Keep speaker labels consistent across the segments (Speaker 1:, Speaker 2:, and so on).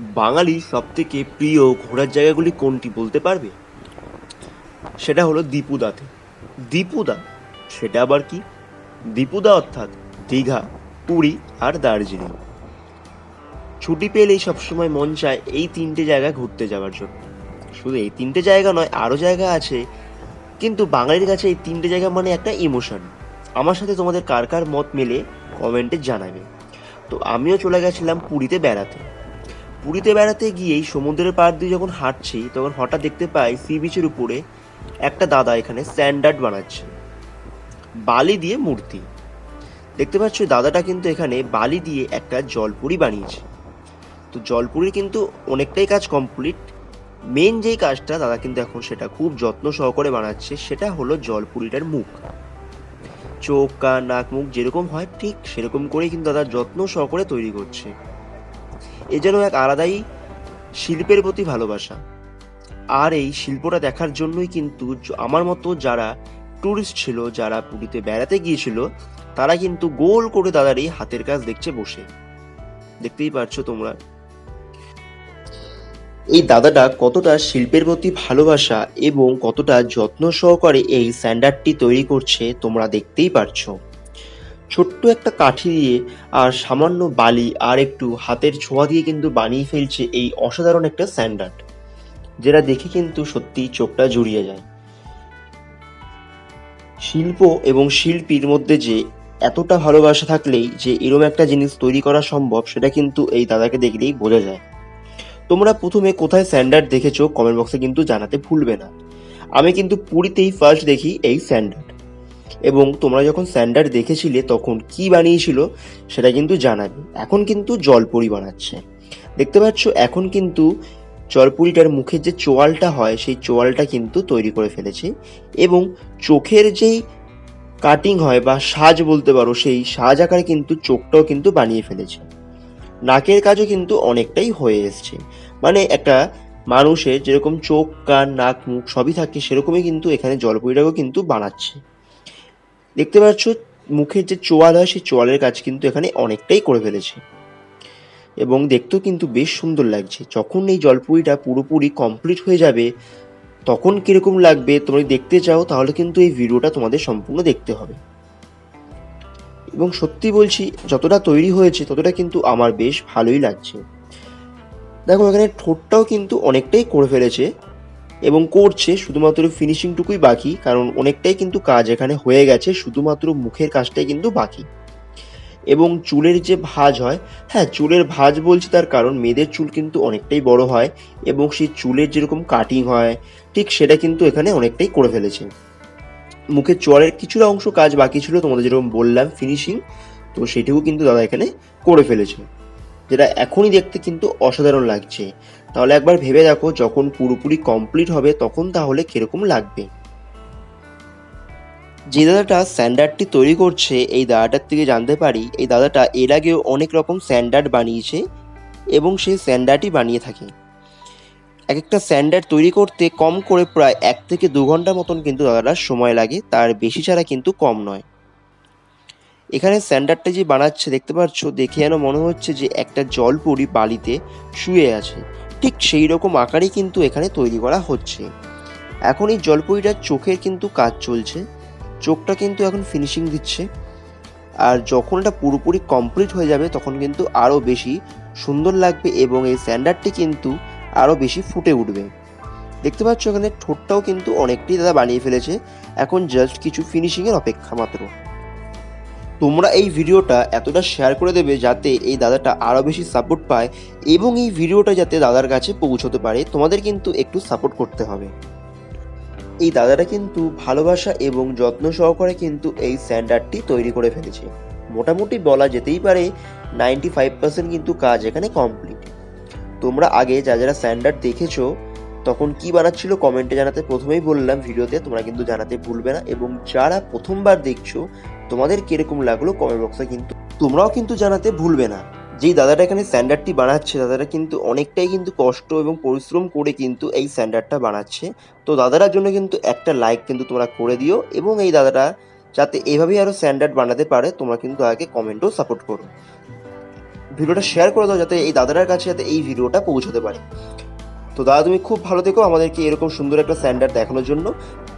Speaker 1: বাঙালির সবথেকে প্রিয় ঘোরার জায়গাগুলি কোনটি বলতে পারবে? সেটা হলো দীপুদাতে। দীপুদা, সেটা আবার কি? দীপুদা অর্থাৎ দীঘা, পুরী আর দার্জিলিং। ছুটি পেলেই সবসময় মন চায় এই তিনটে জায়গা ঘুরতে যাওয়ার জন্য। শুধু এই তিনটে জায়গা নয়, আরও জায়গা আছে। কিন্তু বাঙালির কাছে এই তিনটে জায়গা মানে একটা ইমোশন আমার সাথে তোমাদের কার কার মত মেলে কমেন্টে জানাবে। তো আমিও চলে গেছিলাম পুরীতে বেড়াতে। পুরীতে বেড়াতে গিয়েই সমুদ্রের পাড় দিয়ে যখন হাঁটছি, তখন হঠাৎ দেখতে পাই সি বিচের উপরে একটা দাদা এখানে স্ট্যান্ডার্ড বানাচ্ছে। বালি দিয়ে মূর্তি। দেখতে পাচ্ছ দাদাটা কিন্তু এখানে বালি দিয়ে একটা জলপুরি বানিয়েছে। তো জলপুরির কিন্তু অনেকটাই কাজ কমপ্লিট মেন যেই কাজটা, দাদা কিন্তু এখন সেটা খুব যত্ন সহকারে বানাচ্ছে, সেটা হলো জলপুরিটার মুখ। চোখ, কান, নাক, মুখ যেরকম হয় ঠিক সেরকম করেই কিন্তু দাদা যত্ন সহকারে তৈরি করছে। এ যেন এক আলাদাই শিল্পের প্রতি ভালোবাসা। আর এই শিল্পটা দেখার জন্যই কিন্তু আমার মতো যারা ট্যুরিস্ট ছিল, যারা পুরীতে বেড়াতে গিয়েছিল, তারা কিন্তু গোল করে দাদার এই হাতের কাজ দেখছে বসে। দেখতেই পারছ তোমরা। এই দাদাটা কতটা শিল্পের প্রতি ভালোবাসা এবং কতটা যত্ন সহকারে এই স্যান্ডারটি তৈরি করছে তোমরা দেখতেই পারছ। ছোট্ট একটা কাঠি দিয়ে আর সামান্য বালি আর একটু হাতের ছোঁয়া দিয়ে কিন্তু বানিয়ে ফেলছে এই অসাধারণ একটা স্যান্ডার্ড, যেটা দেখে কিন্তু সত্যি চোখটা জুড়িয়ে যায়। শিল্প এবং শিল্পীর মধ্যে যে এতটা ভালোবাসা থাকলেই যে এরম একটা জিনিস তৈরি করা সম্ভব, সেটা কিন্তু এই দাদাকে দেখলেই বোঝা যায়। তোমরা প্রথমে কোথায় স্যান্ডার্ড দেখেছ কমেন্ট বক্সে কিন্তু জানাতে ভুলবে না। আমি কিন্তু পুরীতেই ফার্স্ট দেখি এই স্যান্ডার্ড। এবং তোমরা যখন স্যান্ডার দেখেছিলে তখন কি বানিয়েছিল সেটা কিন্তু জানাবে। এখন কিন্তু জলপুরি বানাচ্ছে। দেখতে পাচ্ছ, এখন কিন্তু জলপুরিটার মুখের যে চোয়ালটা হয়, সেই চোয়ালটা কিন্তু তৈরি করে ফেলেছে এবং চোখের যেই কাটিং হয় বা সাজ বলতে পারো, সেই সাজ আকারে কিন্তু চোখটাও কিন্তু বানিয়ে ফেলেছে। নাকের কাজও কিন্তু অনেকটাই হয়ে এসছে। মানে একটা মানুষের যেরকম চোখ, কান, নাক, মুখ সবই থাকে, সেরকমই কিন্তু এখানে জলপুরিটাকেও কিন্তু বানাচ্ছে। দেখতে পাচ্ছ মুখের যে চোয়াল হয়, সেই চোয়ালের কাজ কিন্তু এখানে অনেকটাই করে ফেলেছে। এবং দেখতেও কিন্তু বেশ সুন্দর লাগছে। যখন এই জলপুরিটা পুরোপুরি কমপ্লিট হয়ে যাবে, তখন কীরকম লাগবে তোমরা দেখতে চাও, তাহলে কিন্তু এই ভিডিওটা তোমাদের সম্পূর্ণ দেখতে হবে। এবং সত্যি বলছি, যতটা তৈরি হয়েছে, ততটা কিন্তু আমার বেশ ভালোই লাগছে। দেখো, এখানে ঠোঁটটাও কিন্তু অনেকটাই করে ফেলেছে। এবং করছে, শুধুমাত্র ফিনিশিংটুকুই বাকি, কারণ অনেকটাই কিন্তু কাজ এখানে হয়ে গেছে, শুধুমাত্র মুখের কাজটাই কিন্তু বাকি। এবং চুলের যে ভাঁজ হয় হ্যাঁ চুলের ভাঁজ বলছি তার কারণ মেয়েদের চুল কিন্তু অনেকটাই বড় হয় এবং সেই চুলের যেরকম কাটিং হয়, ঠিক সেটা কিন্তু এখানে অনেকটাই করে ফেলেছে। মুখের চোয়ারের কিছুটা অংশ কাজ বাকি ছিল, তোমাদের যেরকম বললাম ফিনিশিং তো সেটুকু কিন্তু দাদা এখানে করে ফেলেছে। যেটা এখনই দেখতে কিন্তু অসাধারণ লাগছে। তাহলে একবার ভেবে দেখো, যখন পুরোপুরি কমপ্লিট হবে, তখন তাহলে কীরকম লাগবে? যে দাদাটা স্যান্ডার্ডটি তৈরি করছে, এই দাদাটার থেকে জানতে পারি, এই দাদাটা এর আগেও অনেক রকম স্যান্ডার্ড বানিয়েছে এবং সেই স্যান্ডার্ডই বানিয়ে থাকে। এক একটা স্যান্ডার্ড তৈরি করতে কম করে প্রায় এক থেকে দু ঘণ্টা মতন কিন্তু দাদাটার সময় লাগে, তার বেশি ছাড়া কিন্তু কম নয়। এখানে স্যান্ডারটা যে বানাচ্ছে, দেখতে পাচ্ছ? দেখে যেন মনে হচ্ছে যে একটা জলপুরি বালিতে শুয়ে আছে। ঠিক সেই রকম আকারেই কিন্তু এখানে তৈরি করা হচ্ছে। এখন এই জলপুরিটার চোখের কিন্তু কাজ চলছে। চোখটা কিন্তু এখন ফিনিশিং দিচ্ছে। আর যখন এটা পুরোপুরি কমপ্লিট হয়ে যাবে, তখন কিন্তু আরও বেশি সুন্দর লাগবে এবং এই স্যান্ডারটি কিন্তু আরও বেশি ফুটে উঠবে। দেখতে পাচ্ছ, এখানে ঠোঁটটাও কিন্তু অনেকটাই দাদা বানিয়ে ফেলেছে। এখন জাস্ট কিছু ফিনিশিংয়ের অপেক্ষা মাত্র। তোমরা এই ভিডিওটা এতটা শেয়ার করে দেবে যাতে এই দাদাটা আরও বেশি সাপোর্ট পায় এবং এই ভিডিওটা যাতে দাদার কাছে পৌঁছতে পারে, তোমাদের কিন্তু একটু সাপোর্ট করতে হবে। এই দাদাটা কিন্তু ভালোবাসা এবং যত্ন সহকারে কিন্তু এই স্যান্ডার্ডটি তৈরি করে ফেলেছে। মোটামুটি বলা যেতেই পারে নাইনটি ফাইভ পার্সেন্ট কিন্তু কাজ এখানে কমপ্লিট তোমরা আগে যা যারা স্যান্ডার্ড দেখেছ, তখন কি বানাচ্ছিল কমেন্টে জানাতে প্রথমেই বললাম, ভিডিওতে তোমরা কিন্তু জানাতে ভুলবে না এবং যারা প্রথমবার দেখছ তোমাদের কীরকম লাগল কমেন্ট বক্সে কিন্তু তোমরাও কিন্তু জানাতে ভুলবে না। যেই দাদাটা এখানে স্যান্ডার্ডটি বানাচ্ছে, দাদাটা কিন্তু অনেকটাই কিন্তু কষ্ট এবং পরিশ্রম করে কিন্তু এই স্যান্ডার্ডটা বানাচ্ছে। তো দাদাটার জন্য কিন্তু একটা লাইক কিন্তু তোমরা করে দিও এবং এই দাদাটা যাতে এভাবেই আরও স্ট্যান্ডার্ড বানাতে পারে, তোমরা কিন্তু আগে কমেন্টও সাপোর্ট করো। ভিডিওটা শেয়ার করে দাও যাতে এই দাদাটার কাছে যাতে এই ভিডিওটা পৌঁছতে পারে। তো দাদা, তুমি খুব ভালো থেকো। আমাদেরকে এরকম সুন্দর একটা স্ট্যান্ডার্ড দেখানোর জন্য।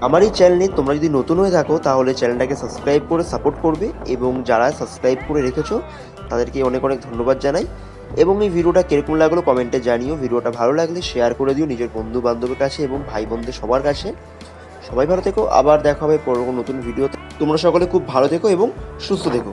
Speaker 1: আমার এই চ্যানেলে তোমরা যদি নতুন হয়ে থাকো, তাহলে চ্যানেলটাকে সাবস্ক্রাইব করে সাপোর্ট করবে এবং যারা সাবস্ক্রাইব করে রেখেছো, তাদেরকে অনেক অনেক ধন্যবাদ জানাই। এবং এই ভিডিওটা কীরকম লাগল কমেন্টে জানিও। ভিডিওটা ভালো লাগলে শেয়ার করে দিও নিজের বন্ধু বান্ধবের কাছে এবং ভাই বোনদের সবার কাছে। সবাই ভালো থেকো। আবার দেখা হবে পরবর্তী নতুন ভিডিওতে। তোমরা সকলে খুব ভালো থেকো এবং সুস্থ থেকো।